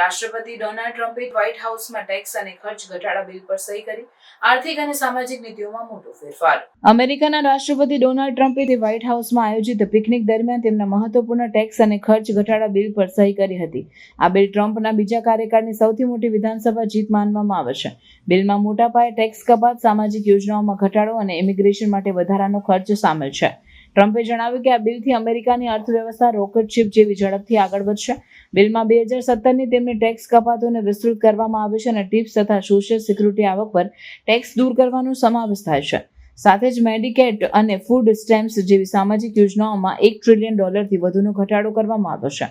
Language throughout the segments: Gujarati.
રાષ્ટ્રપતિ ડોનાલ્ડ ટ્રમ્પે વ્હાઇટ હાઉસમાં ટેક્સ અને ખર્ચ ઘટાડા બિલ પર સહી કરી. આર્થિક અને સામાજિક નીતિઓમાં મોટો ફેરફાર. અમેરિકાના રાષ્ટ્રપતિ ડોનાલ્ડ ટ્રમ્પે વ્હાઇટ હાઉસમાં આયોજિત પિકનિક દરમિયાન તેમના મહત્વપૂર્ણ ટેક્સ અને ખર્ચ ઘટાડા બિલ પર સહી કરી હતી. આ બિલ ટ્રમ્પના બીજા કાર્યકાળની સૌથી મોટી વિધાનસભા જીત માનવામાં આવે છે. બિલમાં મોટા પાયે ટેક્સ કપાત, સામાજિક યોજનાઓમાં ઘટાડો અને ઇમિગ્રેશન માટે વધારાનો ખર્ચ સામેલ છે. ટ્રમ્પે જણાવ્યું કે આ બિલથી અમેરિકાની અર્થવ્યવસ્થા રોકેટ શિપ જેવી ઝડપથી આગળ વધશે. બિલમાં બે હજાર સત્તરની તેમની ટેક્સ કપાતોને વિસ્તૃત કરવામાં આવે છે અને ટિપ્સ તથા સોશિયલ સિક્યુરિટી આવક પર ટેક્સ દૂર કરવાનો સમાવેશ થાય છે. સાથે જ મેડિકેટ અને ફૂડ સ્ટેમ્પ્સ જેવી સામાજિક યોજનાઓમાં એક ટ્રિલિયન ડોલરથી વધુનો ઘટાડો કરવામાં આવ્યો છે,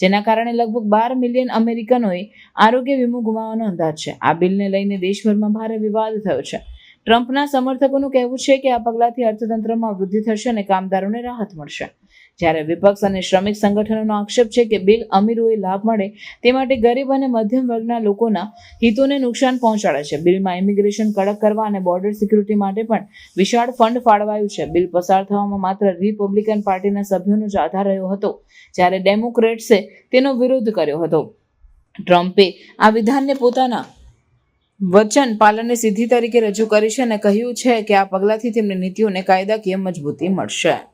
જેના કારણે લગભગ બાર મિલિયન અમેરિકનોએ આરોગ્ય વીમો ગુમાવવાનો અંદાજ છે. આ બિલને લઈને દેશભરમાં ભારે વિવાદ થયો છે. ટ્રમ્પના સમર્થકોનું કહેવું છે કે આ પગલાંથી અર્થતંત્રમાં વૃદ્ધિ થશે અને કામદારોને રાહત મળશે. જ્યારે વિપક્ષ અને શ્રમિક સંગઠનોનો આક્ષેપ છે કે બિલ અમીરોએ લાભ મળે, તે માટે ગરીબ અને મધ્યમ વર્ગના લોકોના હિતોને નુકસાન પહોંચાડે છે. બિલમાં ઇમિગ્રેશન કડક કરવા અને બોર્ડર સિક્યુરિટી માટે પણ વિશાળ ફંડ ફાળવાયું છે. બિલ પસાર થવામાં માત્ર રિપબ્લિકન પાર્ટીના સભ્યોનો જ આધાર રહ્યો હતો, જ્યારે ડેમોક્રેટ્સે તેનો વિરોધ કર્યો હતો. ટ્રમ્પે આ વિધાનને પોતાના વચન પાલનની સિદ્ધિ તરીકે રજૂ કરી છે અને કહ્યું છે કે આ પગલાંથી તેમની નીતિઓને કાયદાકીય મજબૂતી મળશે.